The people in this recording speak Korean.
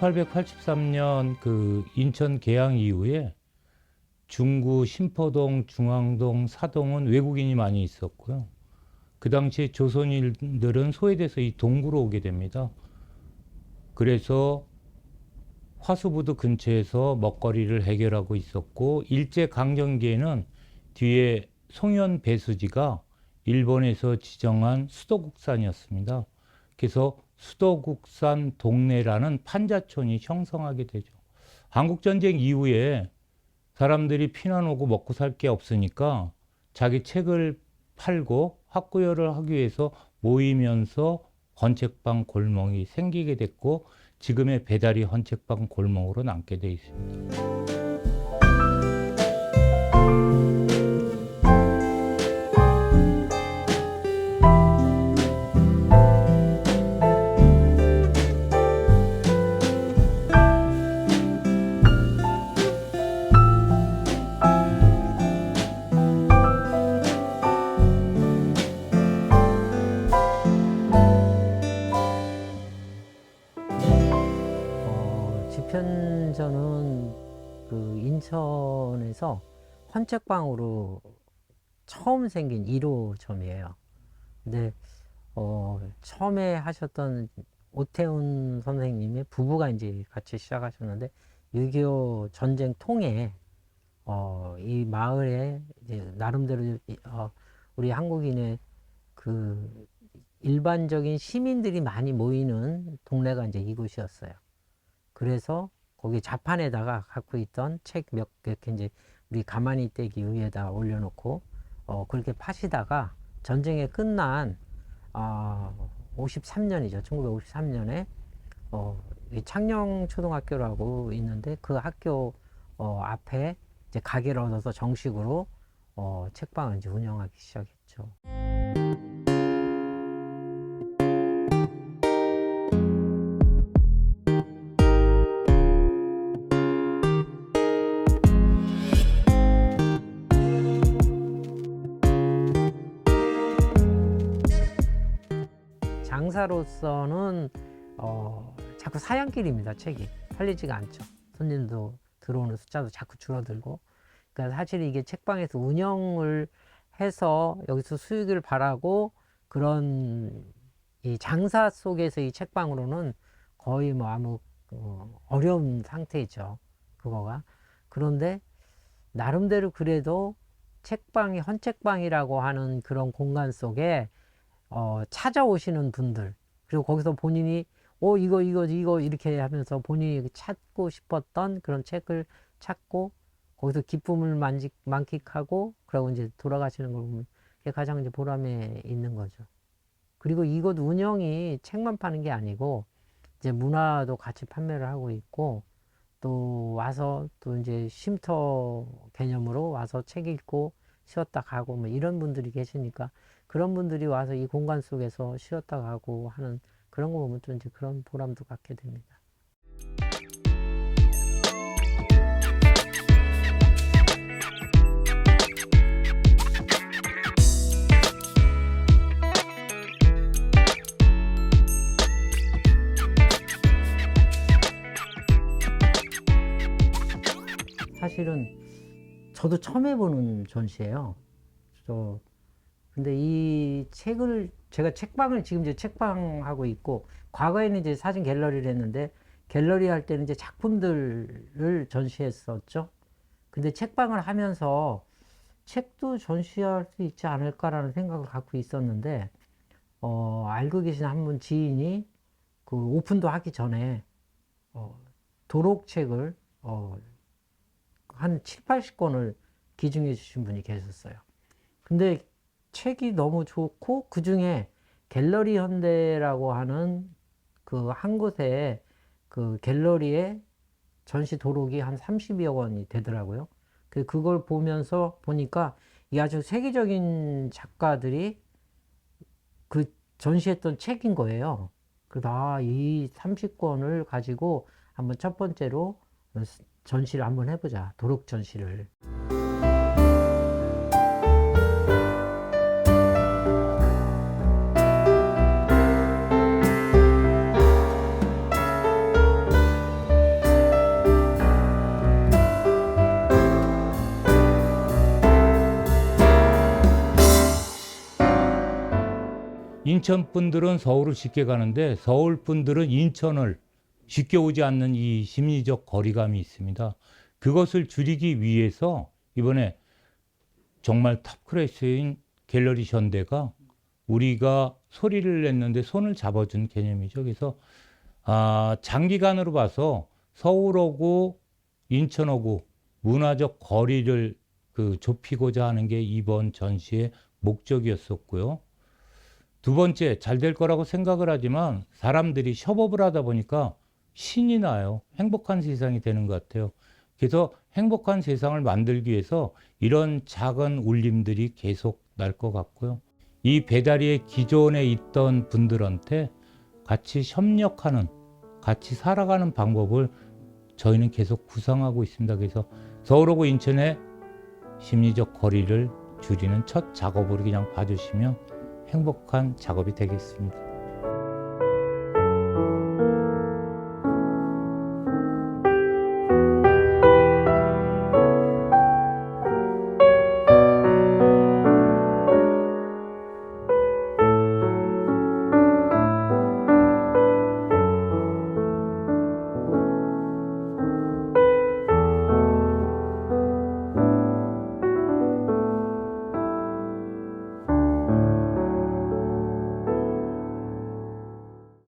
1883년 그 인천 개항 이후에 중구, 신포동, 중앙동, 사동은 외국인이 많이 있었고요. 그 당시에 조선인들은 소외돼서 이 동구로 오게 됩니다. 그래서 화수부두 근처에서 먹거리를 해결하고 있었고 일제 강점기에는 뒤에 송현 배수지가 일본에서 지정한 수도국산이었습니다. 그래서 수도국산 동네라는 판자촌이 형성하게 되죠. 한국 전쟁 이후에 사람들이 피난 오고 먹고 살 게 없으니까 자기 책을 팔고 학구열을 하기 위해서 모이면서 헌책방 골목이 생기게 됐고 지금의 배달이 헌책방 골목으로 남게 돼 있습니다. 어, 집현전은 그 인천에서 헌책방으로 처음 생긴 1호점이에요. 근데 어, 처음에 하셨던 오태훈 선생님의 부부가 이제 같이 시작하셨는데 6.25 전쟁 통에 어, 이 마을에 나름대로 이- 어, 우리 한국인의 그 일반적인 시민들이 많이 모이는 동네가 이제 이곳이었어요. 그래서 거기 자판에다가 갖고 있던 책 몇 개 이제 우리 가만히 떼기 위에다 올려놓고 어 그렇게 파시다가 전쟁이 끝난 아 53년이죠. 1953년에 어, 이 창녕 초등학교라고 있는데 그 학교 어, 앞에 이제 가게를 얻어서 정식으로 어, 책방을 이제 운영하기 시작했죠. 장사로서는 어, 자꾸 사양길입니다 책이. 팔리지가 않죠. 손님도 들어오는 숫자도 자꾸 줄어들고. 그러니까 사실 이게 책방에서 운영을 해서 여기서 수익을 바라고 그런 이 장사 속에서 이 책방으로는 거의 뭐 아무 어, 어려운 상태죠 그거가. 그런데 나름대로 그래도 책방이 헌책방이라고 하는 그런 공간 속에 어, 찾아오시는 분들 그리고 거기서 본인이 어 이거 이거 이거 이렇게 하면서 본인이 찾고 싶었던 그런 책을 찾고 거기서 기쁨을 만직, 만끽하고 그러고 이제 돌아가시는 걸 보면 그게 가장 이제 보람에 있는 거죠. 그리고 이곳 운영이 책만 파는 게 아니고 이제 문화도 같이 판매를 하고 있고 또 와서 또 이제 쉼터 개념으로 와서 책 읽고 쉬었다 가고 뭐 이런 분들이 계시니까 그런 분들이 와서 이 공간 속에서 쉬었다 가고 하는 그런 거 보면 또 이제 그런 보람도 갖게 됩니다. 사실은 저도 처음 해보는 전시예요. 저 근데 이 책을 제가 책방을 지금 이제 책방 하고 있고 과거에는 이제 사진 갤러리를 했는데 갤러리 할 때는 이제 작품들을 전시했었죠. 근데 책방을 하면서 책도 전시할 수 있지 않을까라는 생각을 갖고 있었는데 어, 알고 계신 한 분 지인이 그 오픈도 하기 전에 어, 도록책을 어, 한 7, 80권을 기증해 주신 분이 계셨어요. 근데 책이 너무 좋고 그 중에 갤러리 현대라고 하는 그 한 곳에 그 갤러리에 전시 도록이 한 30여 권이 되더라고요. 그 그걸 보면서 보니까 이 아주 세계적인 작가들이 그 전시했던 책인 거예요. 그래서 아, 이 30권을 가지고 한번 첫 번째로 전시를 한번 해보자. 도록 전시를. 인천 분들은 서울을 쉽게 가는데 서울 분들은 인천을 쉽게 오지 않는 이 심리적 거리감이 있습니다. 그것을 줄이기 위해서 이번에 정말 탑 클래스인 갤러리 현대가 우리가 소리를 냈는데 손을 잡아준 개념이죠. 그래서 아, 장기간으로 봐서 서울하고 인천하고 문화적 거리를 그 좁히고자 하는 게 이번 전시의 목적이었었고요. 두 번째, 잘 될 거라고 생각을 하지만 사람들이 협업을 하다 보니까 신이 나요. 행복한 세상이 되는 것 같아요. 그래서 행복한 세상을 만들기 위해서 이런 작은 울림들이 계속 날 것 같고요. 이 배다리에 기존에 있던 분들한테 같이 협력하는, 같이 살아가는 방법을 저희는 계속 구상하고 있습니다. 그래서 서울하고 인천의 심리적 거리를 줄이는 첫 작업으로 그냥 봐주시면 행복한 작업이 되겠습니다.